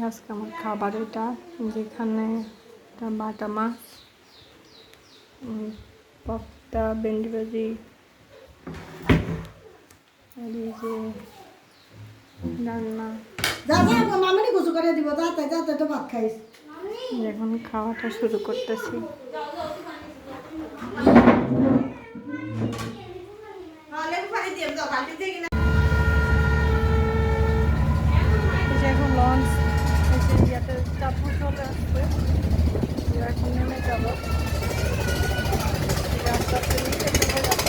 আজকে আমার খাবার এটা যেখানে একটা বাটা মাছ পপটা ভেন্ডি ভাজি যে রান্না। এখন খাওয়াটা শুরু করতেছি। এখন লঞ্চ চাপু চলে আমরা এখন নেমে যাব। রাস্তাতে নিচে চলে যাব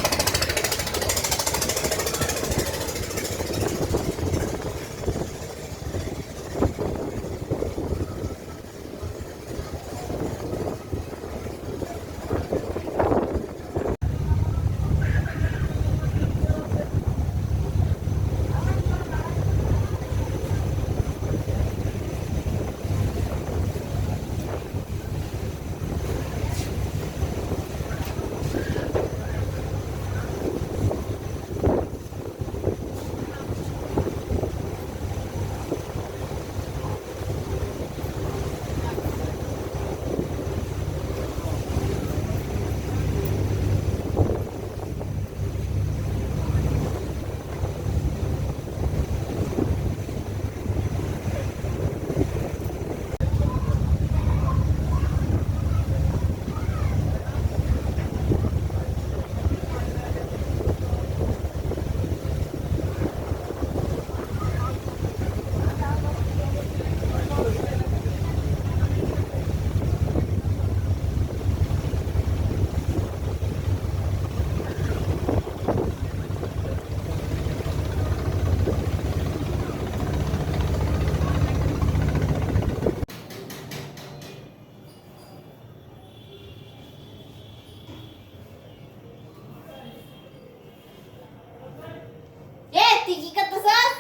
এ তুই কি করতেছস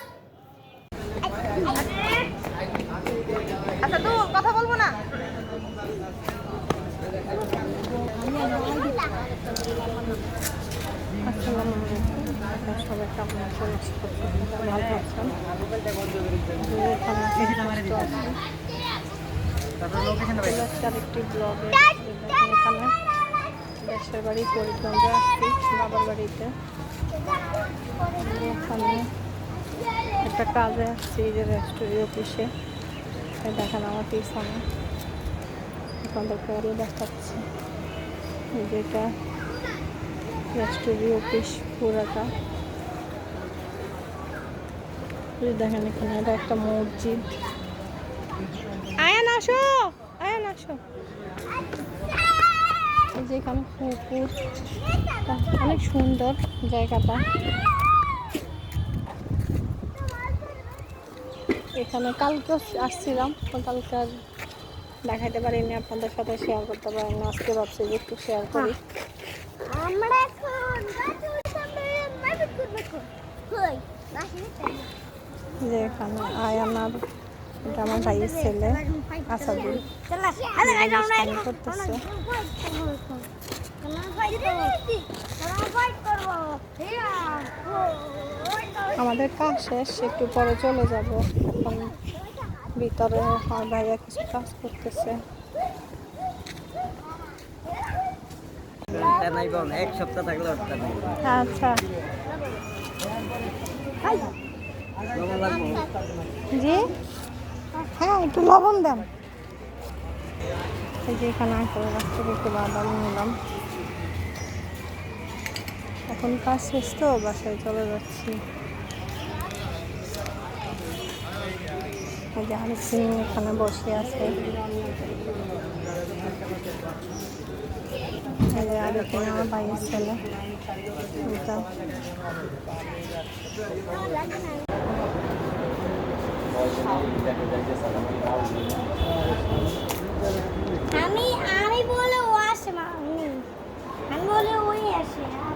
আচ্ছা তো কথা বলব না আসসালামু আলাইকুম আপনারা সবাই কেমন আছেন আশা করছি আপনারা ভালো আছেন এখানে সুস্থ আছি। চলে আসছি আরেকটি ব্লগে এখানে দেশের বাড়ি পরিগঞ্জে আসছি বাবার বাড়িতে এখানে একটা কাজে আসছি যে রেস্টুরি অফিসে দেখেন আমার পিছনে আপনাদেরকে আরও দেখাচ্ছি এই যে রেস্টুরি অফিস পুরাটা দেখেন এখানে এটা একটা মসজিদ। আয়ান, আসো! আয়ান, আসো। যে এখানে পুকুর। অনেক সুন্দর জায়গাটা। এখানে কালকে আসছিলাম কালকে দেখাইতে পারিনি, আপনাদের সাথে শেয়ার করতে পারিনি। আজকে ভাবছি যে একটু শেয়ার করি। আমরা এখন যে এখানে আয়ানার এটা আমার ভাইয়ের ছেলে আসাদুল। করতেছে আমাদের কাজ শেষ একটু পরে চলে যাব। এখন ভিতরে আমার ভাইয়া কিছু কাজ করতেছে। এক সপ্তাহ থাকলে আচ্ছা। জি? হ্যাঁ একটু লবণ দেন। এই যে এখানে করে রাখতে একটু বাদাম নিলাম। এখন কাজ শেষ তো, বাসায় চলে যাচ্ছি। এই যে আরেক সিং এখানে বসে আছে। এই যে আরেক আমার ভাইয়ের ছেলে। আমি আমি বলে ও আসে মা আমি বলে ওই আসে আর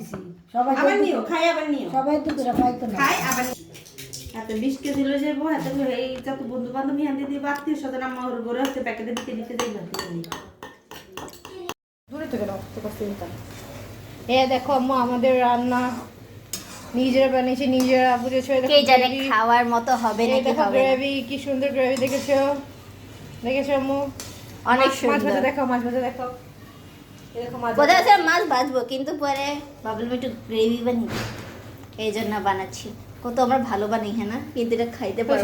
কান্দিছি সবাই আবার নিও খাই আবার নিও। সবাই তো করে পাইতো না। খাই আবার হাতে বিশ কেজি লয়ে যাব হাতে এই যত বন্ধু বান্ধব দিয়ে আমার ঘরে হচ্ছে প্যাকেটে দিতে দিতে দূরে থেকে নাও তোকে চিন্তা এ দেখো আম্মু আমাদের রান্না। নিজেরা বানিয়েছি নিজেরা বুঝেছ কে জানে খাওয়ার মতো হবে নাকি হবে গ্রেভি কি সুন্দর গ্রেভি দেখেছ? দেখেছ আম্মু? অনেক মাছ- মাছ ভাজা সুন্দর। দেখো মাছ ভাজা দেখো এই দেখো মাছ কোথাও ভাজা। মাছ বাঁচবো কিন্তু পরে ভাবলাম একটু গ্রেভি বানিয়ে এই জন্য বানাচ্ছি। কত আমরা ভালো বানাই হ্যাঁ না? কিন্তু এটা খাইতে পারব।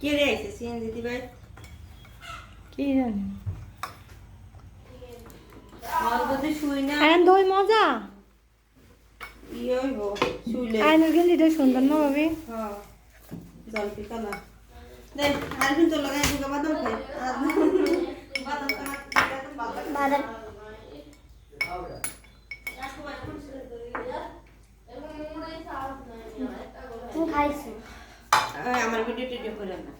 কে রে দিদি ভাই কি জানি? দই মজা। ই হইব শুইলে আয়নের গেঞ্জিটা সুন্দর না ভাবি? হ্যাঁ। জলপি কালা আরবিন তো লাগাই দুটো বাদাম খাই। বাদাম। বাদাম তুমি আমার ভিডিও টিডিও করে না।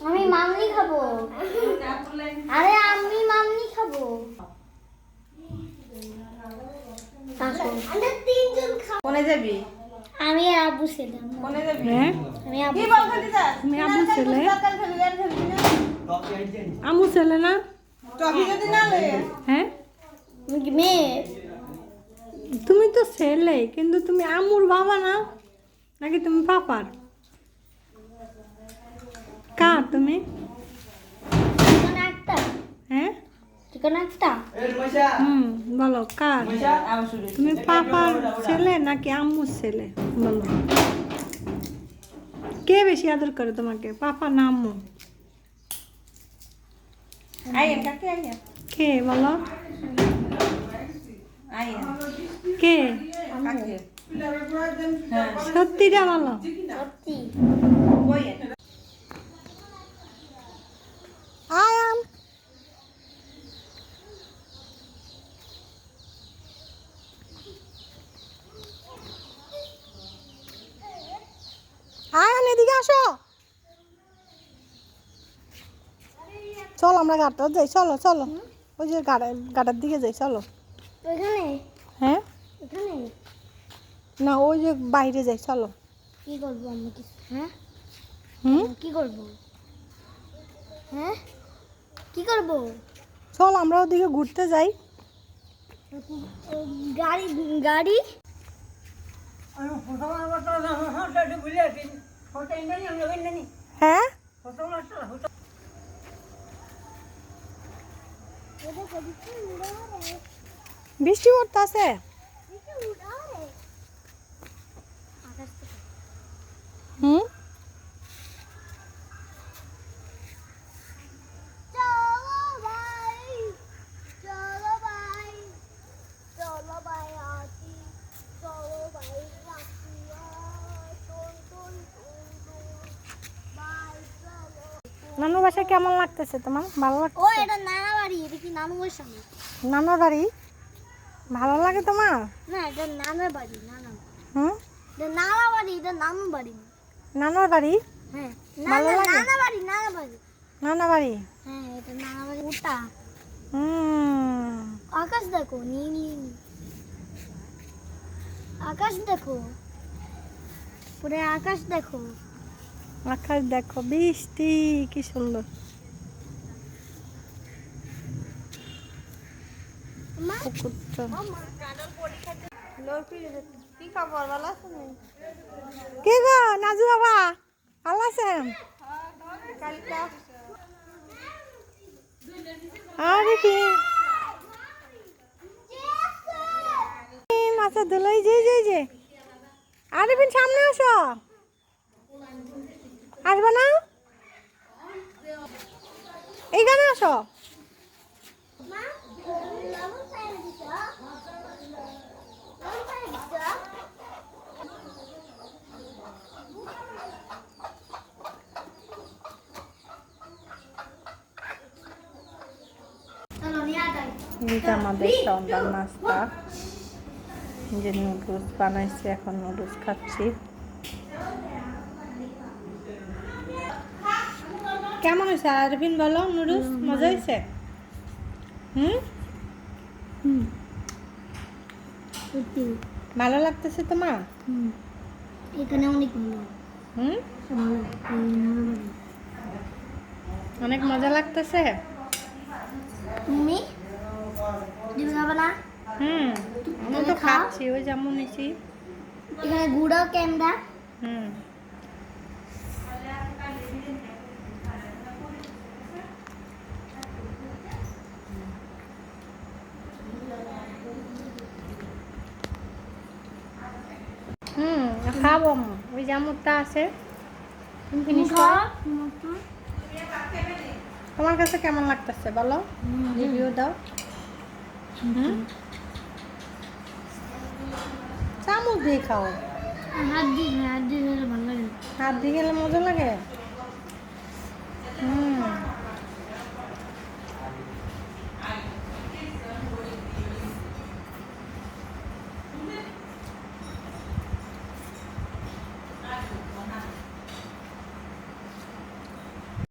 আমি মামনি খাব। আরে আমি মামনি খাব। কোনে যাবি? আমি আব্বু ছিলাম। কোনে হ্যাঁ? আমি আব্বু কি বল খালি যা? তুমি আবু ছেলে। আমু ছেলে না? টপি যদি না লয়ে। হ্যাঁ? মেয়ে? তুমি তো ছেলে কিন্তু তুমি আমুর বাবা না? নাকি তুমি পাপার? কার তুমি ঠিকানা একটা হ্যাঁ একটা হুম বলো কার? তুমি পাপার ছেলে নাকি আম্মুর ছেলে? বলো। কে বেশি আদর করে তোমাকে পাপা না আম্মু? কে বলো? কে? কাকে? সত্যিটা বলো। আসো। চলো আমরা গাড়টা যাই চলো চলো। ওই যে গাড়া গাড়ার দিকে যাই চলো। হ্যাঁ? না ওই যে বাইরে যাই চলো। কি করব আমি কিছু হ্যাঁ? হুম? কি করব? হ্যাঁ? কি করব? চল আমরা ওদিকে ঘুরতে যাই। গাড়ি গাড়ি? হ্যাঁ? বৃষ্টি পড়তেছে হুম চলো ভাই চলো ভাই চলো ভাই আছি চলো ভাই রাখিয়া টন টন টন টন ভাই চলো নানুর বাসা কেমন লাগতেছে তোমার? ভালো ও এটা নানা বাড়ি এটা কি নানু সামনে নানুর বাড়ি? ভালো লাগে তোমার? না এটা নানার বাড়ি নানা হুম? এটা নানা বাড়ি এটা নানু বাড়ি। নানুর বাড়ি? হ্যাঁ ভালো নানা লাগে? নানা বাড়ি নানা বাড়ি। নানা বাড়ি? হ্যাঁ এটা নানা বাড়ি ওটা হুম। আকাশ দেখো নীল নীল আকাশ দেখো। পুরো আকাশ দেখো। আকাশ দেখো বৃষ্টি কি সুন্দর। কি খবর? ভালো আছে কে গো? নাজু বাবা ভালো আছেন? আরে কি? দোলাই যে যে যে। আরে বিন সামনে আসো। আসবে না? এইখানে আসো। এটা আমাদের সন্ধ্যার নাস্তা। যে নুডলস বানাইছি এখন নুডলস খাচ্ছি। কেমন হয়েছে? আরবিন বলো নুডলস মজা হয়েছে? হুম? ভালো লাগতেছে তোমার? এখানে অনেক ভালো হুম? অনেক মজা লাগতেছে? তুমি? তুমি খাবে না? হুম আমি তো? খাচ্ছি ওই যেমন নিছি এখানে গুঁড়ো ক্যামেরা। হুম হুম খাব আম্মু। ওই জামুরটা আছে। তোমার কাছে কেমন লাগতেছে বলো? রিভিউ দাও। চামচ দিয়ে খাও। হাত দিয়ে হাত দিয়ে ভালো লাগে। হাত দিয়ে গেলে মজা লাগে?